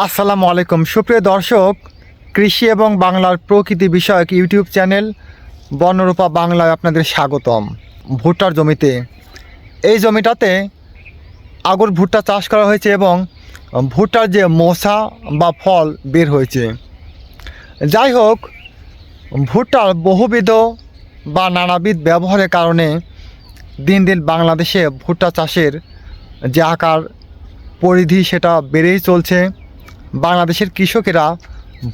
আসসালামু আলাইকুম। সুপ্রিয় দর্শক, কৃষি এবং বাংলার প্রকৃতি বিষয়ক ইউটিউব চ্যানেল বনরূপা বাংলায় আপনাদের স্বাগতম। ভুট্টার জমিতে। এই জমিটাতে আগর ভুট্টা চাষ করা হয়েছে এবং ভুট্টার যে মশা বা ফল বের হয়েছে। যাই হোক, ভুট্টার বহুবিধ বা নানাবিধ ব্যবহারের কারণে দিন দিন বাংলাদেশে ভুট্টা চাষের যে আকার, পরিধি সেটা বেড়েই চলছে। বাংলাদেশের কৃষকেরা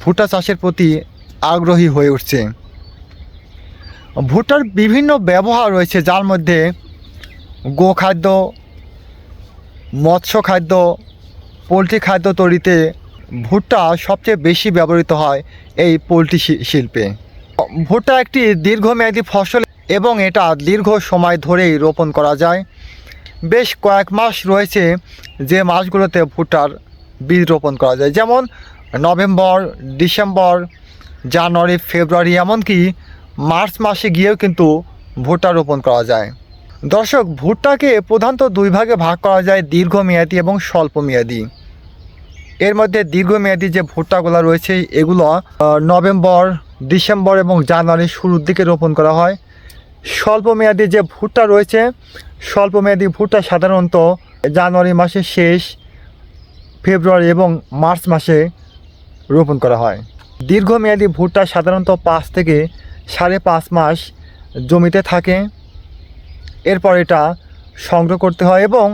ভুট্টা চাষের প্রতি আগ্রহী হয়ে উঠছে। ভুট্টার বিভিন্ন ব্যবহার রয়েছে, যার মধ্যে গোখাদ্য, মৎস্য খাদ্য, পোলট্রি খাদ্য তৈরিতে ভুট্টা সবচেয়ে বেশি ব্যবহৃত হয় এই পোলট্রি শিল্পে। ভুট্টা একটি দীর্ঘমেয়াদী ফসল এবং এটা দীর্ঘ সময় ধরেই রোপণ করা যায়। বেশ কয়েক মাস রয়েছে যে মাসগুলোতে ভুট্টার বীজ রোপণ করা যায়। যেমন নভেম্বর, ডিসেম্বর, জানুয়ারি, ফেব্রুয়ারি, এমনকি মার্চ মাসে গিয়েও কিন্তু ভুট্টা রোপণ করা যায়। দর্শক, ভুট্টাকে প্রধানত দুই ভাগে ভাগ করা যায়, দীর্ঘমেয়াদী এবং স্বল্প স্বল্পমেয়াদী। এর মধ্যে দীর্ঘমেয়াদী যে ভুট্টাগুলো রয়েছে, এগুলো নভেম্বর, ডিসেম্বর এবং জানুয়ারির শুরুর দিকে রোপণ করা হয়। স্বল্পমেয়াদী যে ভুট্টা রয়েছে, স্বল্পমেয়াদী ভুট্টা সাধারণত জানুয়ারি মাসের শেষ ফেব্রুয়ারি এবং মার্চ মাসে রোপণ করা হয়। দীর্ঘমেয়াদী ভুট্টা সাধারণত পাঁচ থেকে সাড়ে পাঁচ মাস জমিতে থাকে। এরপর এটা সংগ্রহ করতে হয় এবং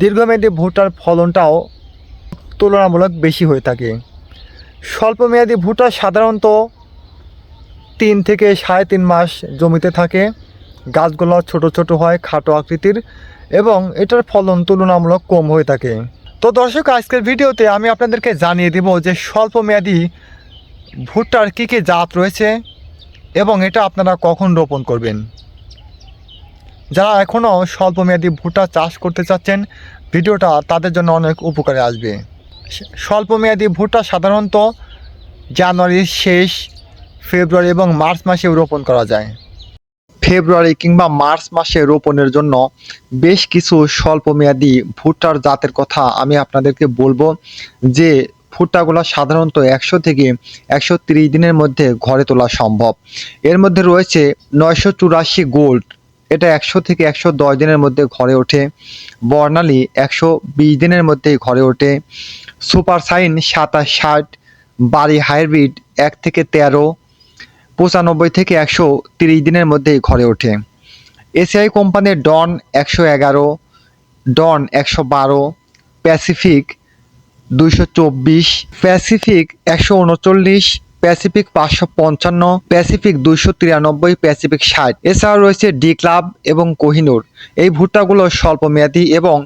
দীর্ঘমেয়াদী ভুট্টার ফলনটাও তুলনামূলক বেশি হয়ে থাকে। স্বল্পমেয়াদী ভুট্টা সাধারণত তিন থেকে সাড়ে তিন মাস জমিতে থাকে। গাছগুলো ছোট ছোট হয়, খাটো আকৃতির এবং এটার ফলন তুলনামূলক কম হয়ে থাকে। তো দর্শক, আজকের ভিডিওতে আমি আপনাদেরকে জানিয়ে দেব যে স্বল্পমেয়াদী ভুট্টার কী কী জাত রয়েছে এবং এটা আপনারা কখন রোপণ করবেন। যারা এখনও স্বল্পমেয়াদী ভুট্টা চাষ করতে চাচ্ছেন, ভিডিওটা তাদের জন্য অনেক উপকারে আসবে। স্বল্পমেয়াদী ভুট্টা সাধারণত জানুয়ারির শেষ, ফেব্রুয়ারি এবং মার্চ মাসে রোপণ করা যায়। ফেব্রুয়ারি কিংবা মার্চ মাসে রোপণের জন্য বেশ কিছু স্বল্পমেয়াদী ভুট্টার জাতের কথা আমি আপনাদেরকে বলব, যে ভুট্টাগুলো সাধারণত একশো থেকে একশো দিনের মধ্যে ঘরে তোলা সম্ভব। এর মধ্যে রয়েছে নয়শো চুরাশি গোল্ড, এটা একশো থেকে একশো দশ দিনের মধ্যে ঘরে ওঠে। বর্ণালী একশো বিশ দিনের মধ্যেই ঘরে ওঠে। সুপার সাইন সাতাশ ষাট, বাড়ি হাইব্রিড এক থেকে তেরো পঁচানব্বই থেকে একশো তিরিশ দিনের মধ্যেই ঘরে ওঠে। এসিআই কোম্পানির ডন একশো এগারো, ডন একশো বারো, প্যাসিফিক দুইশো চব্বিশ, প্যাসিফিক একশো উনচল্লিশ, প্যাসিফিক পাঁচশো পঞ্চান্ন, প্যাসিফিক দুইশো তিরানব্বই, প্যাসিফিক ষাট। এছাড়াও রয়েছে ডি ক্লাব এবং কোহিনুর। এই ভুট্টাগুলো স্বল্পমেয়াদী এবং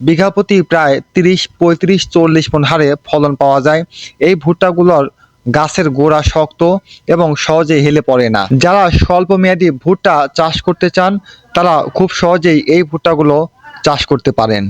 বিঘা প্রতি প্রায় তিরিশ, পঁয়ত্রিশ, চল্লিশ মন হারে ফলন পাওয়া যায়। এই ভুট্টাগুলোর গাছের গোড়া শক্ত এবং সহজে হেলে পড়ে না। যারা স্বল্প মেয়াদী ভুট্টা চাষ করতে চান, তারা খুব সহজেই এই ভুট্টাগুলো চাষ করতে পারেন।